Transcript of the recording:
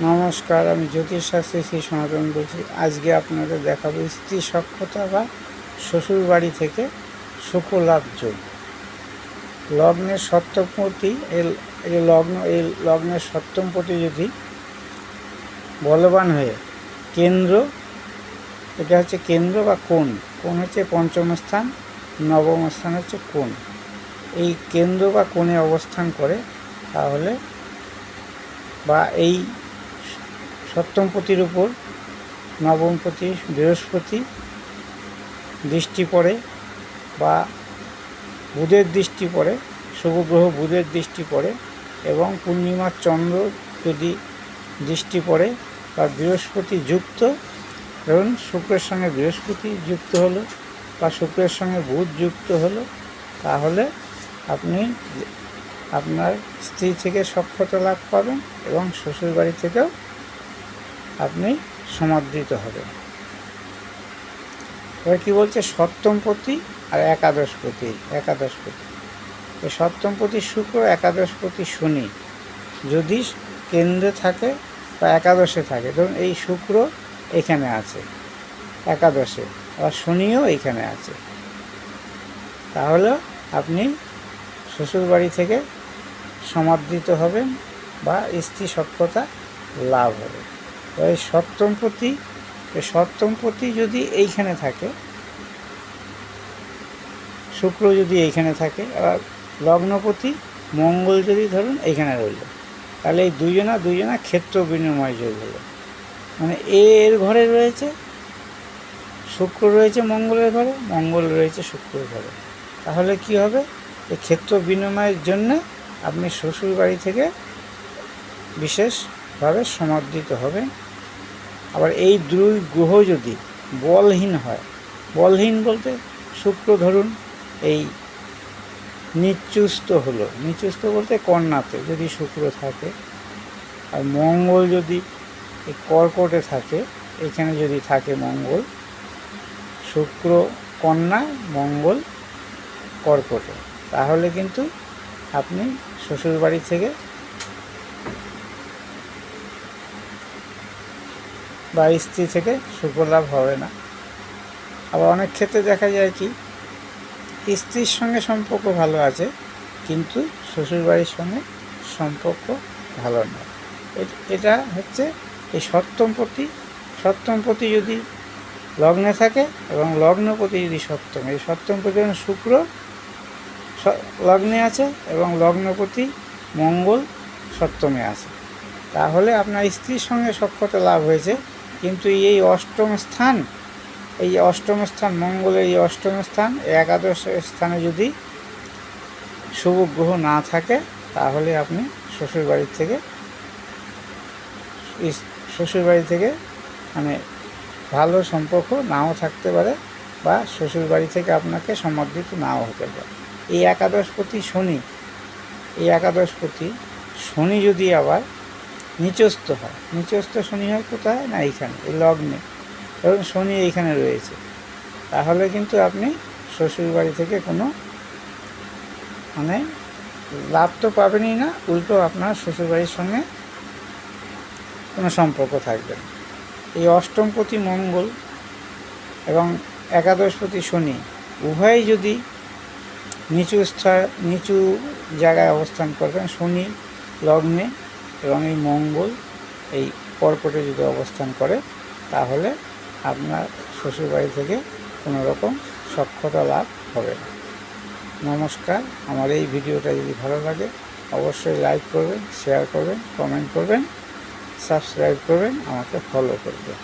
নমস্কার, আমি জ্যোতিষশাস্ত্রী শ্রী সনাতন বলছি। আজকে আপনাদের দেখাবো স্ত্রী সক্ষতা বা শ্বশুর বাড়ি থেকে সুখলাভ যোগ। লগ্নের সপ্তমপতি এই লগ্ন এই লগ্নের সপ্তমপতি যদি বলবান হয়ে কেন্দ্র, এটা হচ্ছে কেন্দ্র বা কোণ। কোণ হচ্ছে পঞ্চম স্থান, নবম স্থান হচ্ছে কোণ। এই কেন্দ্র বা কোণে অবস্থান করে, তাহলে বা এই সপ্তমপতির উপর নবমপতি বৃহস্পতি দৃষ্টি পড়ে বা বুধের দৃষ্টি পড়ে, শুভ গ্রহ বুধের দৃষ্টি পড়ে এবং পূর্ণিমার চন্দ্র যদি দৃষ্টি পড়ে বা বৃহস্পতি যুক্ত, ধরুন শুক্রের সঙ্গে বৃহস্পতি যুক্ত হলো বা শুক্রের সঙ্গে বুধ যুক্ত হলো, তাহলে আপনি আপনার স্ত্রী থেকে সক্ষতা লাভ পাবেন এবং শ্বশুরবাড়ি থেকেও আপনি সমাদৃত হবেন। এবার কী বলছে? সপ্তমপতি আর একাদশপতি একাদশপতি এই সপ্তমপতি শুক্র একাদশপতি শনি। যদি কেন্দ্রে থাকে বা একাদশে থাকে, ধরুন এই শুক্র এখানে আছে, একাদশে আর শনিও এখানে আছে। তাহলে আপনি শ্বশুরবাড়ি থেকে সমাদৃত হবেন বা স্ত্রী সক্ষতা লাভ হবে। এই সপ্তমপতি এই সপ্তমপতি যদি এইখানে থাকে, শুক্র যদি এইখানে থাকে আবার লগ্নপতি, মঙ্গল যদি ধরুন এইখানে রইল, তাহলে এই দুজনা দুজনা ক্ষেত্র বিনিময় যোগ হলো। মানে এ এর ঘরে রয়েছে, শুক্র রয়েছে মঙ্গলের ঘরে, মঙ্গল রয়েছে শুক্রের ঘরে। তাহলে কি হবে? এই ক্ষেত্র বিনিময়ের জন্য আপনি শ্বশুর বাড়ি থেকে বিশেষভাবে সমাদৃত হবে। আবার এই দুই গ্রহ যদি বলহীন হয়, বলহীন বলতে শুক্র ধরুন, এই নিচুস্ত হলো। নিচুস্ত বলতে কন্যাতে যদি শুক্র থাকে, আর মঙ্গল যদি এই কর্কটে থাকে, এখানে যদি থাকে মঙ্গল, শুক্র কন্যা, মঙ্গল কর্কটে, তাহলে কিন্তু আপনি শ্বশুরবাড়ি থেকে বা স্ত্রী থেকে সুখলাভ হবে না। আবার অনেক ক্ষেত্রে দেখা যায় কি, স্ত্রীর সঙ্গে সম্পর্ক ভালো আছে, কিন্তু শ্বশুরবাড়ির সঙ্গে সম্পর্ক ভালো এ- এটা হচ্ছে এই সপ্তমপতি সপ্তমপতি যদি লগ্নে থাকে এবং লগ্নপতি যদি সপ্তম, এই সপ্তমপতি যেমন শুক্র লগ্নে আছে এবং লগ্নপতি মঙ্গল সপ্তমে আছে। তাহলে আপনার স্ত্রীর সঙ্গে সক্ষতা লাভ হয়েছে। কিন্তু এই অষ্টম স্থান, এই অষ্টম স্থান, মঙ্গলের এই অষ্টম স্থান, একাদশ স্থানে যদি শুভ গ্রহ না থাকে, তাহলে আপনি শ্বশুরবাড়ির থেকে শ্বশুরবাড়ি থেকে মানে ভালো সম্পর্ক নাও থাকতে পারে বা শ্বশুরবাড়ি থেকে আপনাকে সমর্থিত নাও হতে পারে। এই একাদশপতি শনি, এই একাদশপতি শনি যদি আবার নিচস্থ হয়। নিচস্থ শনি হয় কোথায়? না, এইখানে, এই লগ্নে। ধরুন শনি এইখানে রয়েছে। তাহলে কিন্তু আপনি শ্বশুরবাড়ি থেকে কোনো মানে লাভ তো পাবেনই না, উল্টো আপনার শ্বশুরবাড়ির সঙ্গে কোনো সম্পর্ক থাকবে না। এই অষ্টমপতি মঙ্গল এবং একাদশপতি শনি উভয়ই যদি নিচু স্থা নিচু জায়গায় অবস্থান করবেন শনি লগ্নে এবং এই মঙ্গল এই কর্কটে যদি অবস্থান করে, তাহলে আপনার শ্বশুরবাড়ি থেকে কোনো রকম সক্ষতা লাভ হবে না। নমস্কার, আমার এই ভিডিওটা যদি ভালো লাগে, অবশ্যই লাইক করবেন শেয়ার করবেন কমেন্ট করবেন সাবস্ক্রাইব করবেন, আমাকে ফলো করবেন।